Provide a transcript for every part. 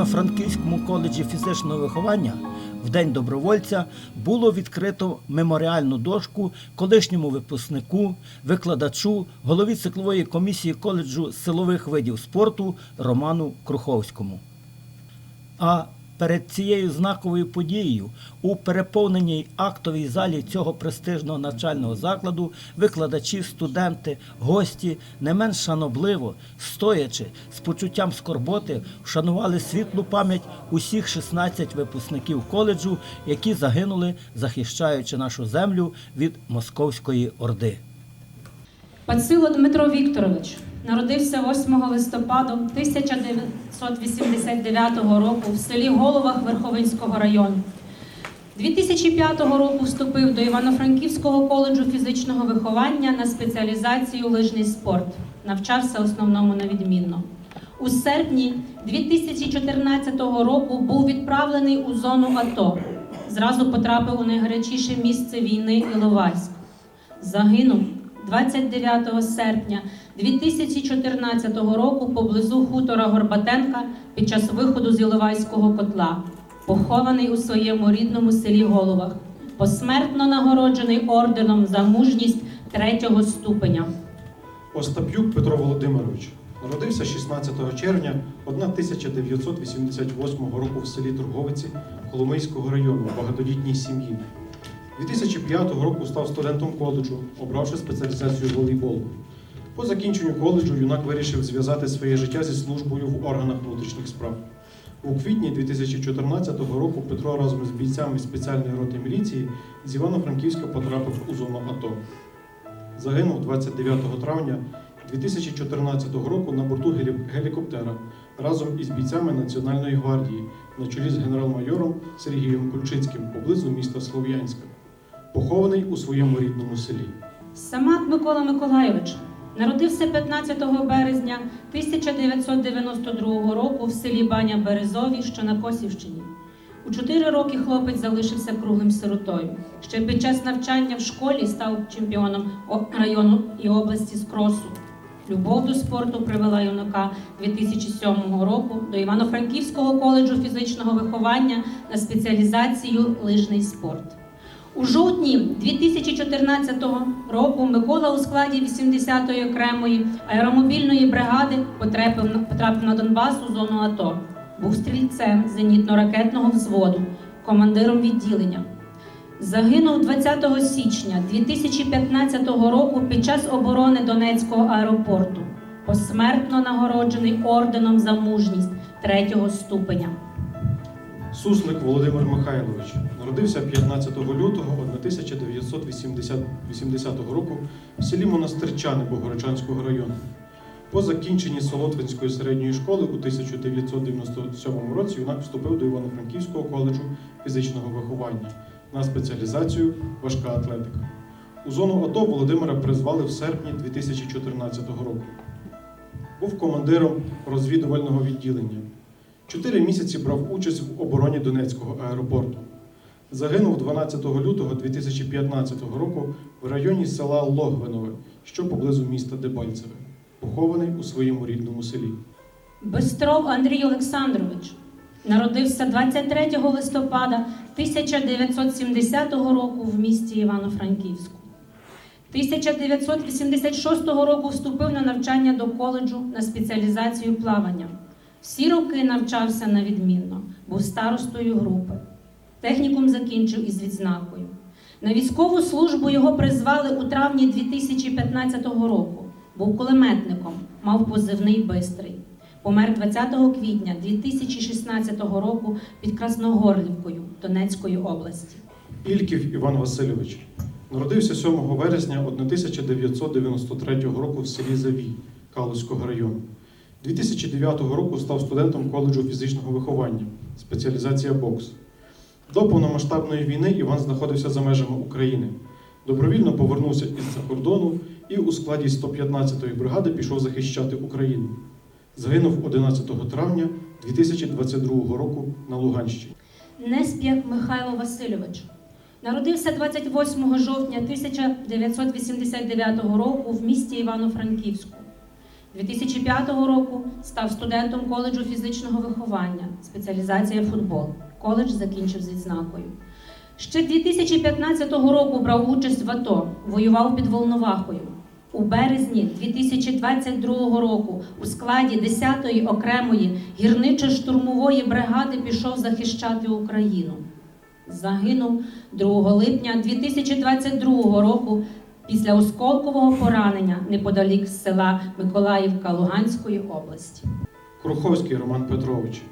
Івано-Франківському коледжі фізичного виховання в День добровольця було відкрито меморіальну дошку колишньому випускнику, викладачу, голові циклової комісії коледжу силових видів спорту Роману Круховському. А перед цією знаковою подією у переповненій актовій залі цього престижного навчального закладу викладачі, студенти, гості не менш шанобливо, стоячи з почуттям скорботи, вшанували світлу пам'ять усіх 16 випускників коледжу, які загинули, захищаючи нашу землю від московської орди. Пацило Дмитро Вікторович народився 8 листопада 1989 року в селі Головах Верховинського району. 2005 року вступив до Івано-Франківського коледжу фізичного виховання на спеціалізацію лижний спорт. Навчався основному на відмінно. У серпні 2014 року був відправлений у зону АТО. Зразу потрапив у найгарячіше місце війни Іловайськ. Загинув 29 серпня 2014 року поблизу хутора Горбатенка під час виходу з Іловайського котла, похований у своєму рідному селі Головах, посмертно нагороджений орденом за мужність третього ступеня. Остап'юк Петро Володимирович народився 16 червня 1988 року в селі Турговиці Коломийського району в багатодітній сім'ї. 2005 року став студентом коледжу, обравши спеціалізацію волейболу. По закінченню коледжу юнак вирішив зв'язати своє життя зі службою в органах внутрішніх справ. У квітні 2014 року Петро разом з бійцями спеціальної роти міліції з Івано-Франківська потрапив у зону АТО. Загинув 29 травня 2014 року на борту гелі- гелікоптера разом із бійцями Національної гвардії на чолі з генерал-майором Сергієм Кульчицьким поблизу міста Слов'янська, похований у своєму рідному селі. Самат Микола Миколайович народився 15 березня 1992 року в селі Баня Березові, що на Косівщині. У чотири роки хлопець залишився круглим сиротою. Ще під час навчання в школі став чемпіоном району і області з кросу. Любов до спорту привела юнака 2007 року до Івано-Франківського коледжу фізичного виховання на спеціалізацію лижний спорт. У жовтні 2014 року Микола у складі 80-ї окремої аеромобільної бригади потрапив на, потрапив на Донбас у зону АТО. Був стрільцем зенітно-ракетного взводу, командиром відділення. Загинув 20 січня 2015 року під час оборони Донецького аеропорту, посмертно нагороджений орденом за мужність третього ступеня. Суслик Володимир Михайлович народився 15 лютого 1980 року в селі Монастирчани Богородчанського району. По закінченні Солотвинської середньої школи у 1997 році юнак вступив до Івано-Франківського коледжу фізичного виховання на спеціалізацію важка атлетика. У зону АТО Володимира призвали в серпні 2014 року. Був командиром розвідувального відділення. Чотири місяці брав участь в обороні Донецького аеропорту. Загинув 12 лютого 2015 року в районі села Логвинове, що поблизу міста Дебальцеве, похований у своєму рідному селі. Бистров Андрій Олександрович народився 23 листопада 1970 року в місті Івано-Франківську. 1986 року вступив на навчання до коледжу на спеціалізацію плавання. Всі роки навчався на відмінно, був старостою групи. Технікум закінчив із відзнакою. На військову службу його призвали у травні 2015 року. Був кулеметником, мав позивний Бистрий. Помер 20 квітня 2016 року під Красногорлівкою Донецької області. Ільків Іван Васильович народився 7 вересня 1993 року в селі Завій Калузького району. 2009 року став студентом коледжу фізичного виховання, спеціалізація бокс. До повномасштабної війни Іван знаходився за межами України. Добровільно повернувся із-за кордону і у складі 115-ї бригади пішов захищати Україну. Загинув 11 травня 2022 року на Луганщині. Несп'як Михайло Васильович. Народився 28 жовтня 1989 року в місті Івано-Франківську. 2005 року став студентом коледжу фізичного виховання, спеціалізація футбол. Коледж закінчив з відзнакою. Ще 2015 року брав участь в АТО, воював під Волновахою. У березні 2022 року у складі 10-ї окремої гірничо-штурмової бригади пішов захищати Україну. Загинув 2 липня 2022 року після осколкового поранення неподалік села Миколаївка Луганської області. Круховський Роман Петрович.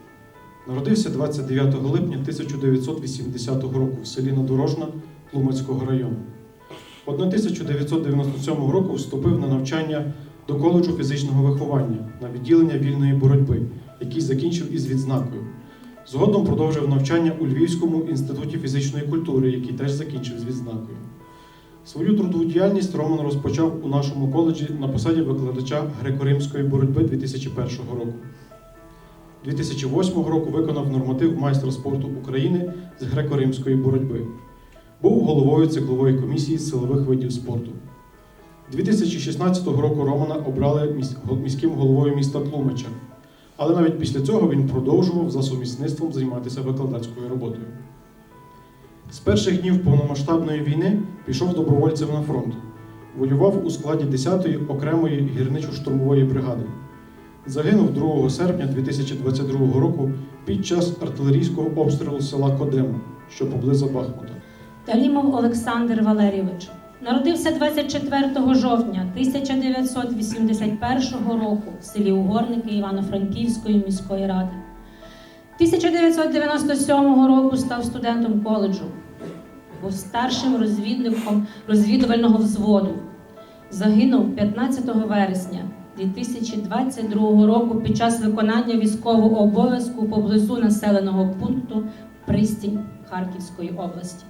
Народився 29 липня 1980 року в селі Надорожна Тлумацького району. 1997 року вступив на навчання до коледжу фізичного виховання на відділення вільної боротьби, який закінчив із відзнакою. Згодом продовжив навчання у Львівському інституті фізичної культури, який теж закінчив з відзнакою. Свою трудову діяльність Роман розпочав у нашому коледжі на посаді викладача греко-римської боротьби 2001 року. 2008 року виконав норматив майстра спорту України з греко-римської боротьби. Був головою циклової комісії силових видів спорту. 2016 року Романа обрали міським головою міста Тлумача, але навіть після цього він продовжував за сумісництвом займатися викладацькою роботою. З перших днів повномасштабної війни пішов добровольцем на фронт. Воював у складі 10-ї окремої гірничо-штурмової бригади. Загинув 2 серпня 2022 року під час артилерійського обстрілу села Кодема, що поблизу Бахмута. Талімов Олександр Валерійович народився 24 жовтня 1981 року в селі Угорники Івано-Франківської міської ради. 1997 року став студентом коледжу, був старшим розвідником розвідувального взводу. Загинув 15 вересня 2022 року під час виконання військового обов'язку поблизу населеного пункту Пристінь Харківської області.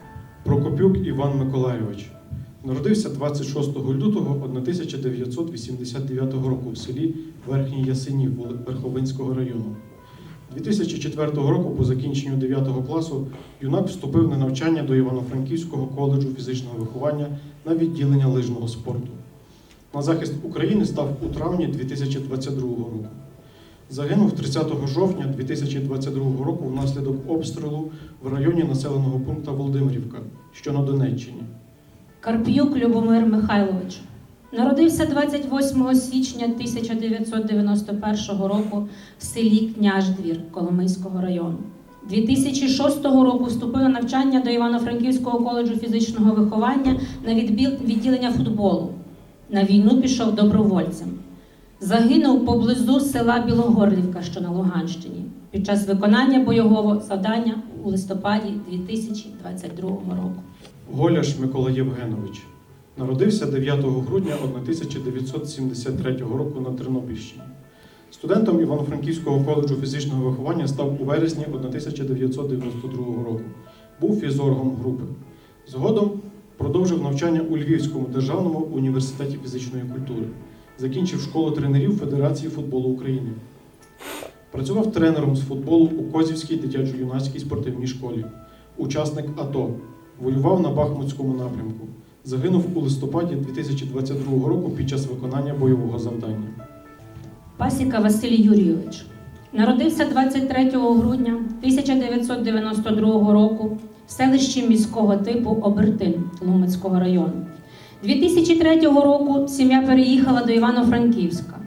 Прокопюк Іван Миколайович народився 26 лютого 1989 року в селі Верхній Ясенів Вол- Верховинського району. 2004 року, по закінченню 9 класу, юнак вступив на навчання до Івано-Франківського коледжу фізичного виховання на відділення лижного спорту. На захист України став у травні 2022 року. Загинув 30 жовтня 2022 року внаслідок обстрілу в районі населеного пункту Володимирівка, що на Донеччині. Карп'юк Любомир Михайлович народився 28 січня 1991 року в селі Княждвір Коломийського району. 2006 року вступив на навчання до Івано-Франківського коледжу фізичного виховання на відділення футболу. На війну пішов добровольцем. Загинув поблизу села Білогорлівка, що на Луганщині, під час виконання бойового завдання у листопаді 2022 року. Голяш Микола Євгенович народився 9 грудня 1973 року на Тернопільщині. Студентом Івано-Франківського коледжу фізичного виховання став у вересні 1992 року. Був фізоргом групи. Згодом продовжив навчання у Львівському державному університеті фізичної культури. Закінчив школу тренерів Федерації футболу України. Працював тренером з футболу у Козівській дитячо-юнацькій спортивній школі. Учасник АТО. Воював на Бахмутському напрямку. Загинув у листопаді 2022 року під час виконання бойового завдання. Пасіка Василь Юрійович народився 23 грудня 1992 року в селищі міського типу Обертин Лумецького району. 2003 року сім'я переїхала до Івано-Франківська.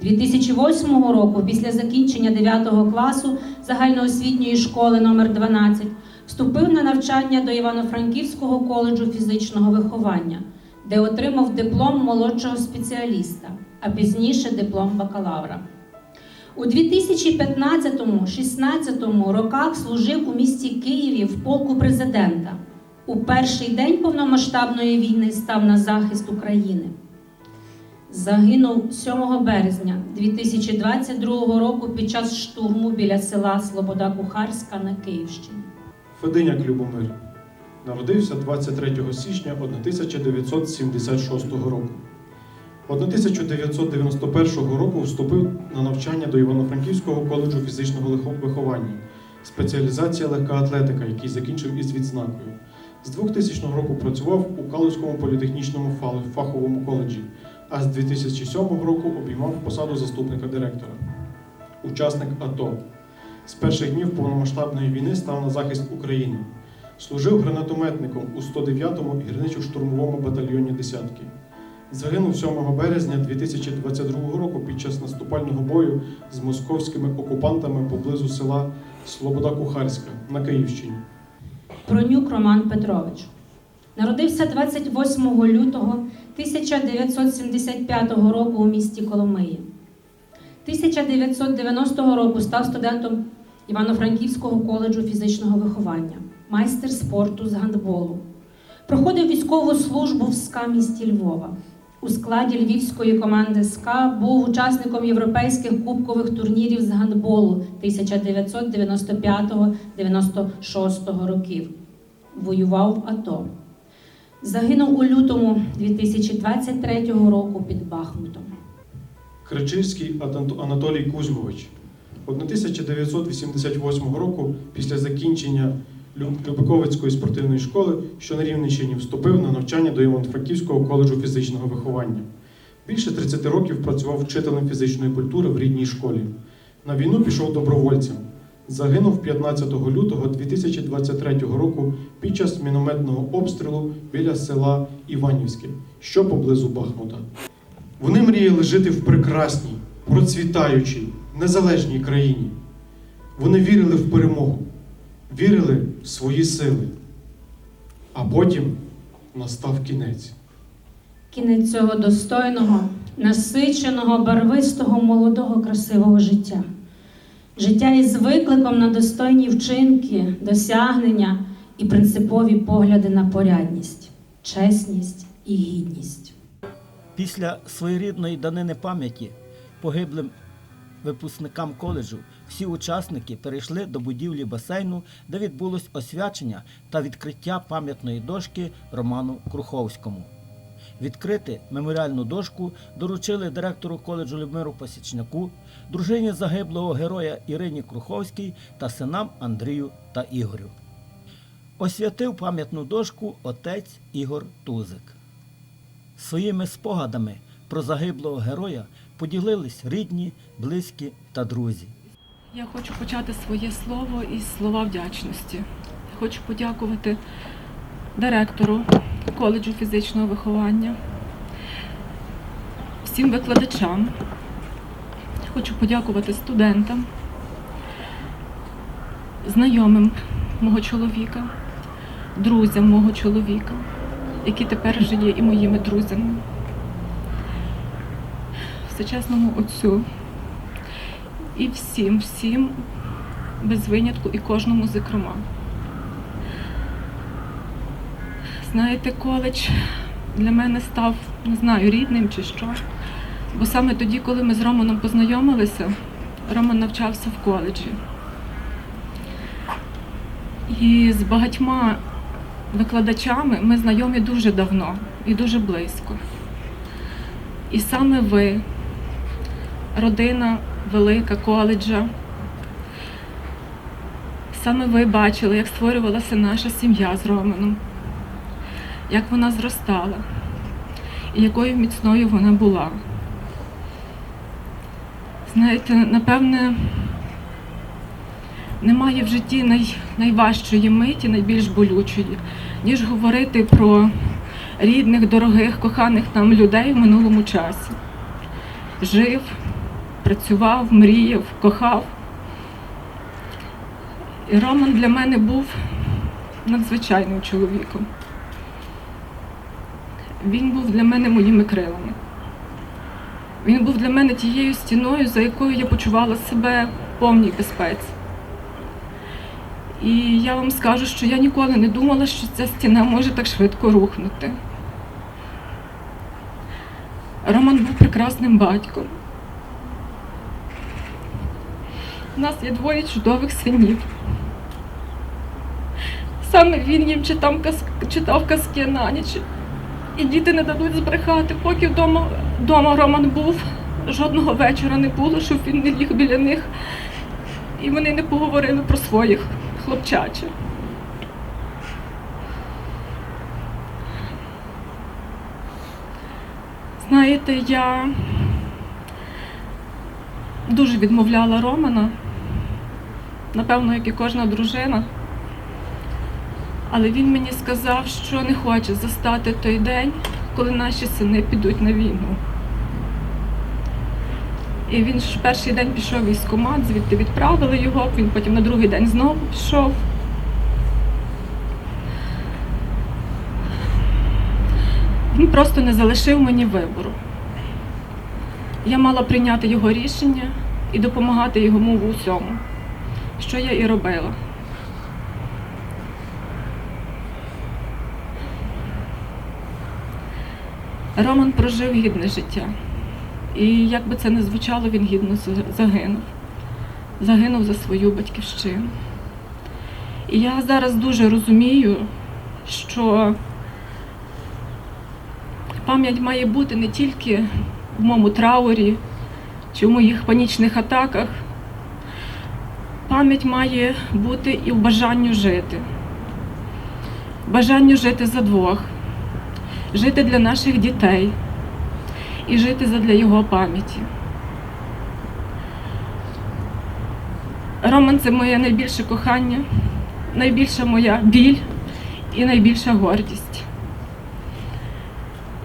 2008 року, після закінчення 9 класу загальноосвітньої школи номер 12 вступив на навчання до Івано-Франківського коледжу фізичного виховання, де отримав диплом молодшого спеціаліста, а пізніше диплом бакалавра. У 2015-16 роках служив у місті Києві в полку президента. У перший день повномасштабної війни став на захист України. Загинув 7 березня 2022 року під час штурму біля села Слобода Кухарська на Київщині. Фединяк Любомир народився 23 січня 1976 року. 1991 року вступив на навчання до Івано-Франківського коледжу фізичного виховання, спеціалізація легка атлетика, який закінчив із відзнакою. З 2000 року працював у Калузькому політехнічному фаховому коледжі, а з 2007 року обіймав посаду заступника директора. Учасник АТО. З перших днів повномасштабної війни став на захист України. Служив гранатометником у 109-му гірничо-штурмовому батальйоні десятки. Загинув 7 березня 2022 року під час наступального бою з московськими окупантами поблизу села Слобода Кухарська на Київщині. Пронюк Роман Петрович. Народився 28 лютого 1975 року у місті Коломиї. 1990 року став студентом Івано-Франківського коледжу фізичного виховання, майстер спорту з гандболу. Проходив військову службу в СКА місті Львова. У складі львівської команди СКА був учасником європейських кубкових турнірів з гандболу 1995-96 років. Воював в АТО. Загинув у лютому 2023 року під Бахмутом. Кричильський Атанто- Анатолій Кузьмович. 1988 року, після закінчення Любиковицької спортивної школи, що на Рівненщині, вступив на навчання до Івано-Франківського коледжу фізичного виховання. Більше 30 років працював вчителем фізичної культури в рідній школі. На війну пішов добровольцем. Загинув 15 лютого 2023 року під час мінометного обстрілу біля села Іванівське, що поблизу Бахмута. Вони мріяли жити в прекрасній, процвітаючій, незалежній країні. Вони вірили в перемогу, вірили в свої сили. А потім настав кінець. Кінець цього достойного, насиченого, барвистого, молодого, красивого життя. Життя із викликом на достойні вчинки, досягнення і принципові погляди на порядність, чесність і гідність. Після своєрідної данини пам'яті погиблим випускникам коледжу всі учасники перейшли до будівлі басейну, де відбулось освячення та відкриття пам'ятної дошки Роману Круховському. Відкрити меморіальну дошку доручили директору коледжу Любмиру Пасічняку, дружині загиблого героя Ірині Круховській та синам Андрію та Ігорю. Освятив пам'ятну дошку отець Ігор Тузик. Своїми спогадами про загиблого героя поділились рідні, близькі та друзі. Я хочу почати своє слово із слова вдячності. Хочу подякувати директору коледжу фізичного виховання, всім викладачам. Хочу подякувати студентам, знайомим мого чоловіка, друзям мого чоловіка, які тепер вже і моїми друзями. Всечесному отцю і всім, всім, без винятку і кожному зокрема. Знаєте, коледж для мене став, не знаю, рідним чи що. Бо саме тоді, коли ми з Романом познайомилися, Роман навчався в коледжі. І з багатьма викладачами ми знайомі дуже давно і дуже близько. І саме ви, родина велика коледжа. Саме ви бачили, як створювалася наша сім'я з Романом, як вона зростала і якою міцною вона була. Знаєте, напевне, немає в житті най, найважчої миті, найбільш болючої, ніж говорити про рідних, дорогих, коханих нам людей в минулому часі. Жив, працював, мріяв, кохав. І Роман для мене був надзвичайним чоловіком. Він був для мене моїми крилами. Він був для мене тією стіною, за якою я почувала себе в повній безпеці. І я вам скажу, що я ніколи не думала, що ця стіна може так швидко рухнути. Роман був прекрасним батьком. У нас є двоє чудових синів. Саме він їм читав, каз... читав казки на ніч. І діти не дадуть збрехати, поки вдома, вдома Роман був, жодного вечора не було, щоб він не ліг біля них. І вони не поговорили про своїх хлопчачих. Знаєте, я дуже відмовляла Романа, напевно, як і кожна дружина. Але він мені сказав, що не хоче застати той день, коли наші сини підуть на війну. І він ж перший день пішов в військкомат, звідти відправили його, він потім на другий день знову пішов. Він просто не залишив мені вибору. Я мала прийняти його рішення і допомагати йому в усьому, що я і робила. Роман прожив гідне життя. І як би це не звучало, він гідно загинув. Загинув за свою батьківщину. І я зараз дуже розумію, що пам'ять має бути не тільки в моєму траурі чи в моїх панічних атаках. Пам'ять має бути і в бажанню жити. Бажанню жити за двох, жити для наших дітей і жити задля його пам'яті. Роман це моє найбільше кохання, найбільша моя біль і найбільша гордість.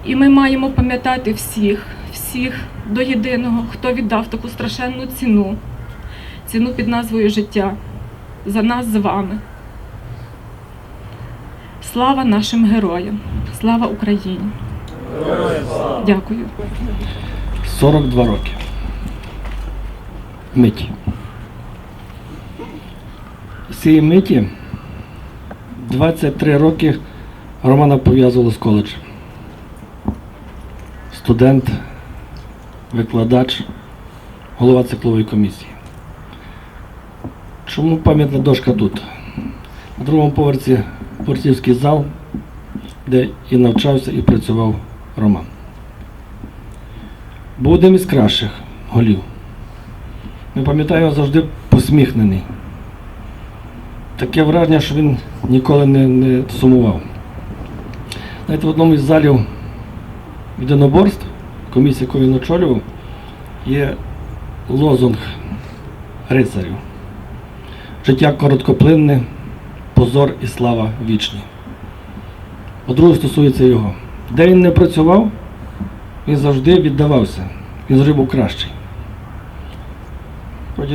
І ми маємо пам'ятати всіх, всіх до єдиного, хто віддав таку страшенну ціну, ціну під назвою життя за нас з вами. Слава нашим героям! Слава Україні! Дякую. 42 роки. Миті. З цієї миті 23 роки Романа пов'язувало з коледжем. Студент, викладач, голова циклової комісії. Чому пам'ятна дошка тут? На другому поверсі борцівський зал, де і навчався, і працював Роман. Був одним із кращих голів. Ми пам'ятаємо завжди посміхнений. Таке враження, що він ніколи не, не сумував. Знаєте, в одному із залів єдиноборств, комісії, яку він очолював, є лозунг рицарів. Життя короткоплинне, позор і слава вічні. По-друге, стосується його. Де він не працював, він завжди віддавався. Він завжди був кращий.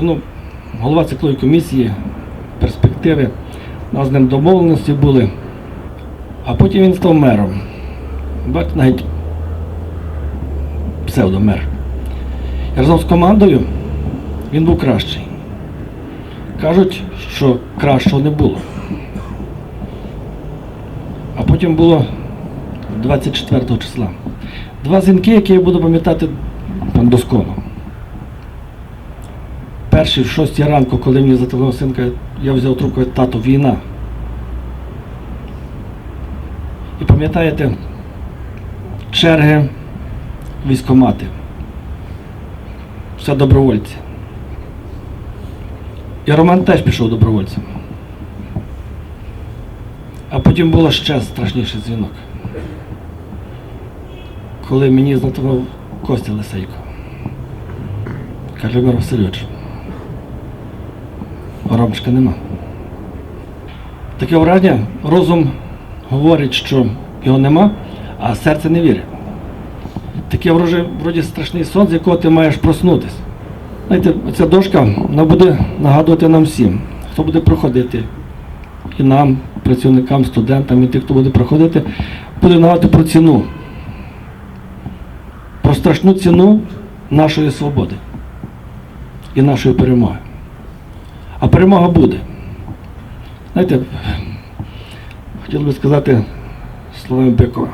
Ну, голова циклової комісії, перспективи, у нас з ним домовленості були. А потім він став мером. Бачите, навіть псевдомер. І разом з командою він був кращий. Кажуть, що кращого не було. А потім було 24 числа. Два дзвінки, які я буду пам'ятати там, досконало. Перший в 6 ранку, коли мені зателефонував синка, я взяв трубку тато, війна. І пам'ятаєте, черги, військомати. Все добровольці. І Роман теж пішов добровольцем. А потім було ще страшніший дзвінок коли мені зателефонував Костя Лисейко. Каже, Мир Васильович, Ромчика нема. Таке враження, розум говорить, що його нема, а серце не вірить. Таке вроді, вроді страшний сон, з якого ти маєш проснутися. Знаєте, ця дошка вона буде нагадувати нам всім, хто буде проходити. І нам, працівникам, студентам, і тим, хто буде проходити, буде нагадувати про ціну про страшну ціну нашої свободи і нашої перемоги. А перемога буде. Знаєте, хотів би сказати словами Бекова.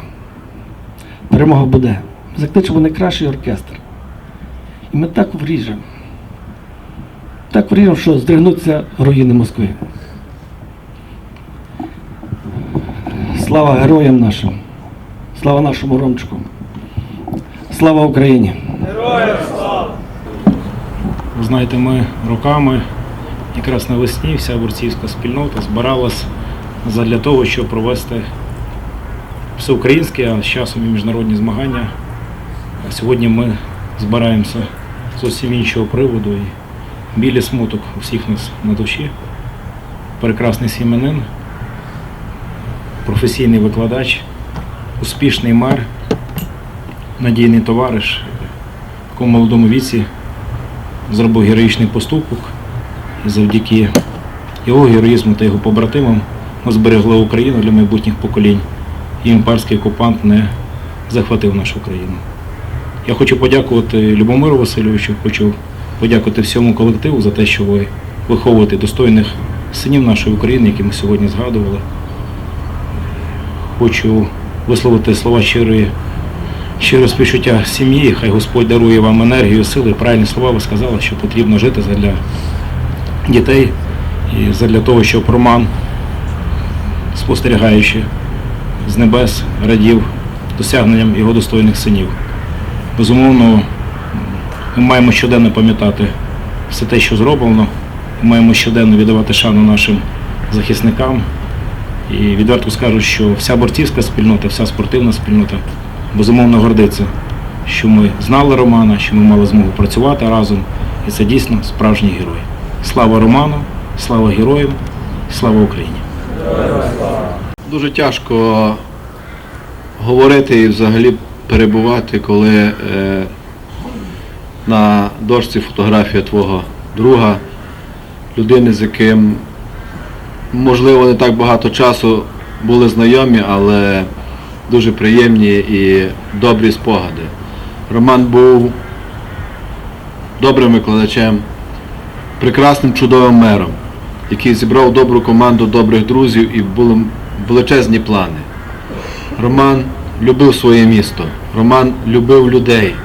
Перемога буде. Закличемо найкращий оркестр. І ми так вріжемо. Так вріжемо, що здригнуться руїни Москви. Слава героям нашим! Слава нашому Ромчику! Слава Україні! Героям слава! Ви знаєте, ми роками, якраз навесні, вся борцівська спільнота збиралась для того, щоб провести всеукраїнські, а з часом і міжнародні змагання сьогодні ми збираємося зовсім іншого приводу і білі смуток у всіх нас на душі. Прекрасний сім'янин, професійний викладач, успішний мер, надійний товариш, в такому молодому віці зробив героїчний поступок. І завдяки його героїзму та його побратимам ми зберегли Україну для майбутніх поколінь. І імперський окупант не захватив нашу країну. Я хочу подякувати Любомиру Васильовичу, хочу подякувати всьому колективу за те, що ви виховуєте достойних синів нашої України, які ми сьогодні згадували. Хочу висловити слова щирої, щире співчуття сім'ї. Хай Господь дарує вам енергію, сили. Правильні слова ви сказали, що потрібно жити для дітей і для того, щоб Роман, спостерігаючи з небес, радів досягненням його достойних синів. Безумовно, ми маємо щоденно пам'ятати все те, що зроблено. Ми маємо щоденно віддавати шану нашим захисникам. І відверто скажу, що вся борцівська спільнота, вся спортивна спільнота безумовно гордиться, що ми знали Романа, що ми мали змогу працювати разом. І це дійсно справжній герой. Слава Роману, слава героям, слава Україні! Дуже тяжко говорити і взагалі перебувати, коли е, на дошці фотографія твого друга, людини, з яким, можливо, не так багато часу були знайомі, але дуже приємні і добрі спогади. Роман був добрим викладачем, прекрасним чудовим мером, який зібрав добру команду добрих друзів і були величезні плани. Роман любив своє місто, Роман любив людей.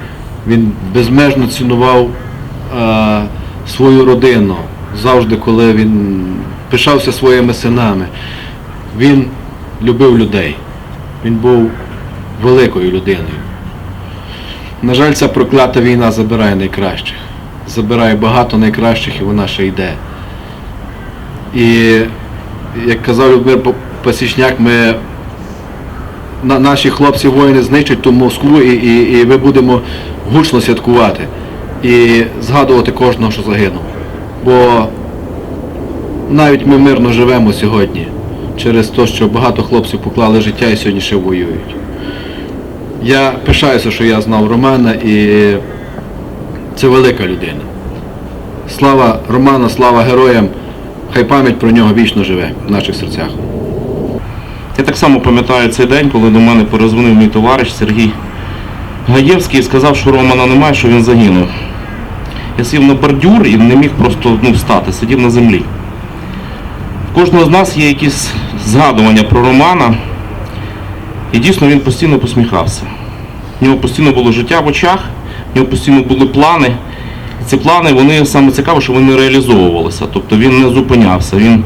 Він безмежно цінував е, свою родину завжди, коли він пишався своїми синами. Він любив людей. Він був великою людиною. На жаль, ця проклята війна забирає найкращих. Забирає багато найкращих і вона ще йде. І як казав Людмир Пасічняк, ми на, наші хлопці воїни знищать ту Москву і, і, і ми будемо гучно святкувати і згадувати кожного, що загинув. Бо навіть ми мирно живемо сьогодні через те, що багато хлопців поклали життя і сьогодні ще воюють. Я пишаюся, що я знав Романа і це велика людина. Слава Роману, слава героям! Хай пам'ять про нього вічно живе в наших серцях. Я так само пам'ятаю цей день, коли до мене перезвонив мій товариш Сергій Гаєвський і сказав, що Романа немає, що він загинув. Я сів на бордюр і не міг просто ну, встати, сидів на землі. В кожного з нас є якісь згадування про Романа, і дійсно він постійно посміхався. У нього постійно було життя в очах, у нього постійно були плани. І ці плани, вони саме цікаво, що вони реалізовувалися. Тобто він не зупинявся. Він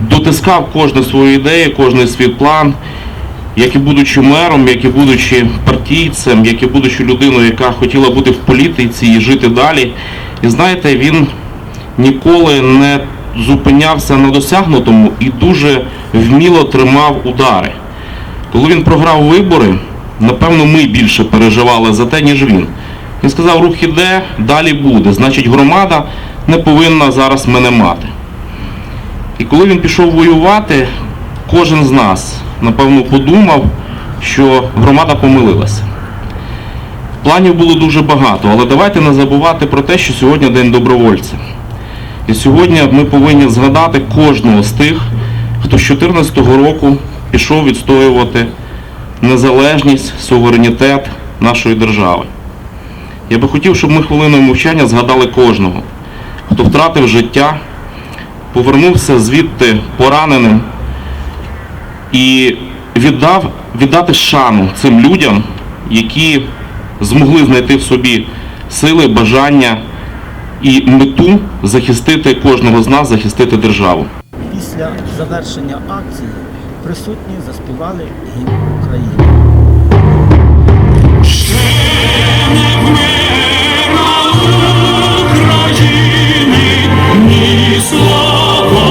дотискав кожну свою ідею, кожен свій план, як і будучи мером, як і будучи партійцем, як і будучи людиною, яка хотіла бути в політиці і жити далі. І знаєте, він ніколи не зупинявся на досягнутому і дуже вміло тримав удари. Коли він програв вибори, напевно, ми більше переживали за те, ніж він. Він сказав, рух іде, далі буде. Значить, громада не повинна зараз мене мати. І коли він пішов воювати, кожен з нас, напевно, подумав, що громада помилилася. Планів було дуже багато, але давайте не забувати про те, що сьогодні День добровольця. І сьогодні ми повинні згадати кожного з тих, хто з 2014 року пішов відстоювати незалежність, суверенітет нашої держави. Я би хотів, щоб ми хвилиною мовчання згадали кожного, хто втратив життя, повернувся звідти пораненим і віддав, віддати шану цим людям, які змогли знайти в собі сили, бажання і мету захистити кожного з нас, захистити державу. Після завершення акції присутні заспівали гімн України. Ще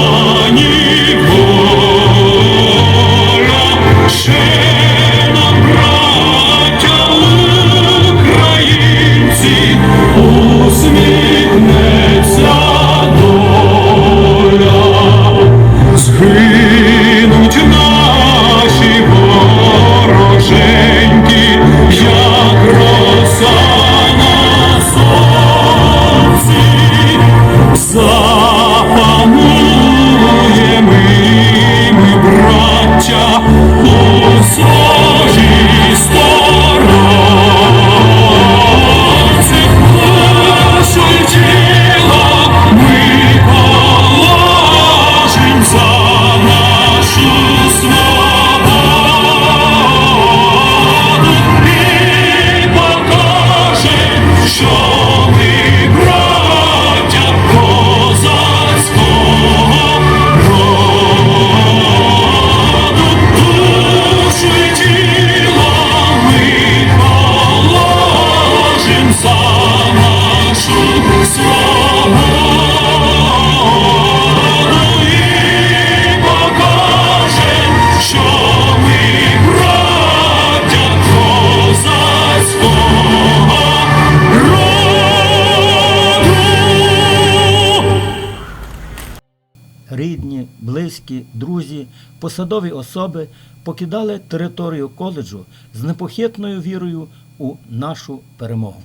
посадові особи покидали територію коледжу з непохитною вірою у нашу перемогу.